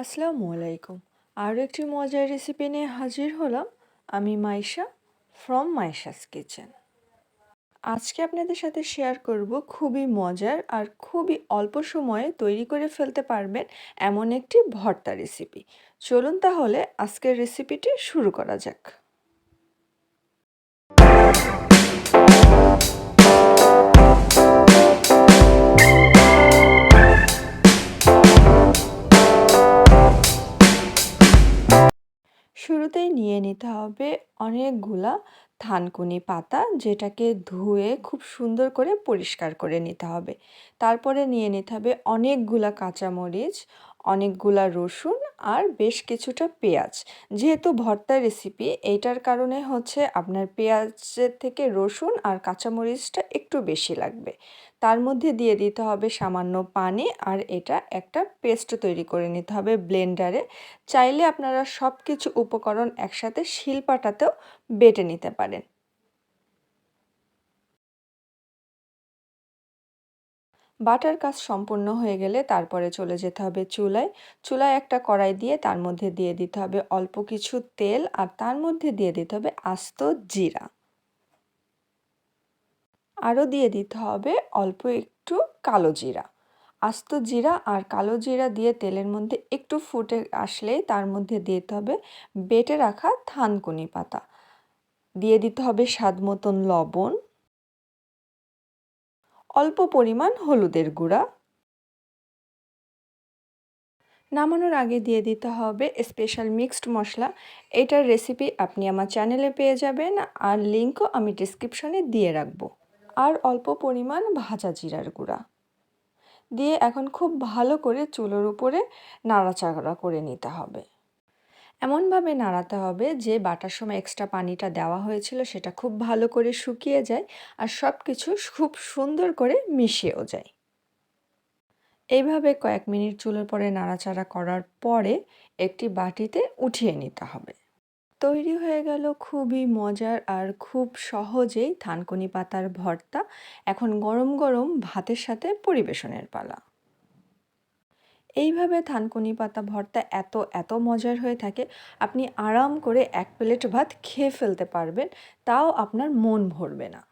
আসসালামু আলাইকুম। আরও একটি মজার রেসিপি নিয়ে হাজির হলাম আমি মাইশা ফ্রম মাইশাস কিচেন আজকে আপনাদের সাথে শেয়ার করব খুবই মজার আর খুবই অল্প সময়ে তৈরি করে ফেলতে পারবেন এমন একটি ভর্তা রেসিপি চলুন তাহলে আজকের রেসিপিটি শুরু করা যাক। নিয়ে নিতে হবে অনেকগুলা। থানকুনি পাতা যেটাকে ধুয়ে খুব সুন্দর করে পরিষ্কার করে নিতে হবে। তারপরে নিয়ে নিতে হবে অনেকগুলা কাঁচামরিচ, অনেকগুলা রসুন আর বেশ কিছুটা পেঁয়াজ। যেহেতু ভর্তা রেসিপি এইটার কারণে হচ্ছে আপনার পেঁয়াজের থেকে রসুন আর কাঁচামরিচটা একটু বেশি লাগবে। তার মধ্যে দিয়ে দিতে হবে সামান্য পানি আর এটা একটা পেস্ট তৈরি করে নিতে হবে ব্লেন্ডারে। চাইলে আপনারা সব কিছু উপকরণ একসাথে শিলপাটাতেও বেটে নিতে পারেন। বাটার কাজ সম্পূর্ণ হয়ে গেলে তারপরে চলে যেতে হবে চুলায়। চুলায় একটা কড়াই দিয়ে তার মধ্যে দিয়ে দিতে হবে অল্প কিছু তেল আর তার মধ্যে দিয়ে দিতে হবে আস্ত জিরা। আরও দিয়ে দিতে হবে অল্প একটু কালো জিরা। আস্ত জিরা আর কালো জিরা দিয়ে তেলের মধ্যে একটু ফুটে আসলে তার মধ্যে দিতে হবে বেটে রাখা থানকুনি পাতা। দিয়ে দিতে হবে স্বাদ মতন লবণ, অল্প পরিমাণ হলুদের গুঁড়া। নামানোর আগে দিয়ে দিতে হবে স্পেশাল মিক্সড মশলা। এটার রেসিপি আপনি আমার চ্যানেলে পেয়ে যাবেন আর লিঙ্কও আমি ডিসক্রিপশনে দিয়ে রাখব। আর অল্প পরিমাণ ভাজা জিরার গুঁড়া। দিয়ে এখন খুব ভালো করে চুলোর উপরে নাড়াচাড়া করে নিতে হবে। এমনভাবে নাড়াতে হবে যে বাটার সময় এক্সট্রা পানিটা দেওয়া হয়েছিল সেটা খুব ভালো করে শুকিয়ে যায় আর সব কিছু খুব সুন্দর করে মিশিয়েও যায়। এইভাবে কয়েক মিনিট চুলোর পরে নাড়াচাড়া করার পরে একটি বাটিতে উঠিয়ে নিতে হবে। তৈরি হয়ে গেল খুবই মজার আর খুব সহজেই থানকুনি পাতার ভর্তা। এখন গরম গরম ভাতের সাথে পরিবেশনের পালা। এইভাবে থানকুনি পাতা ভর্তা এত এত মজার হয়ে থাকে, আপনি আরাম করে এক প্লেট ভাত খেয়ে ফেলতে পারবেন, তাও আপনার মন ভরবে না।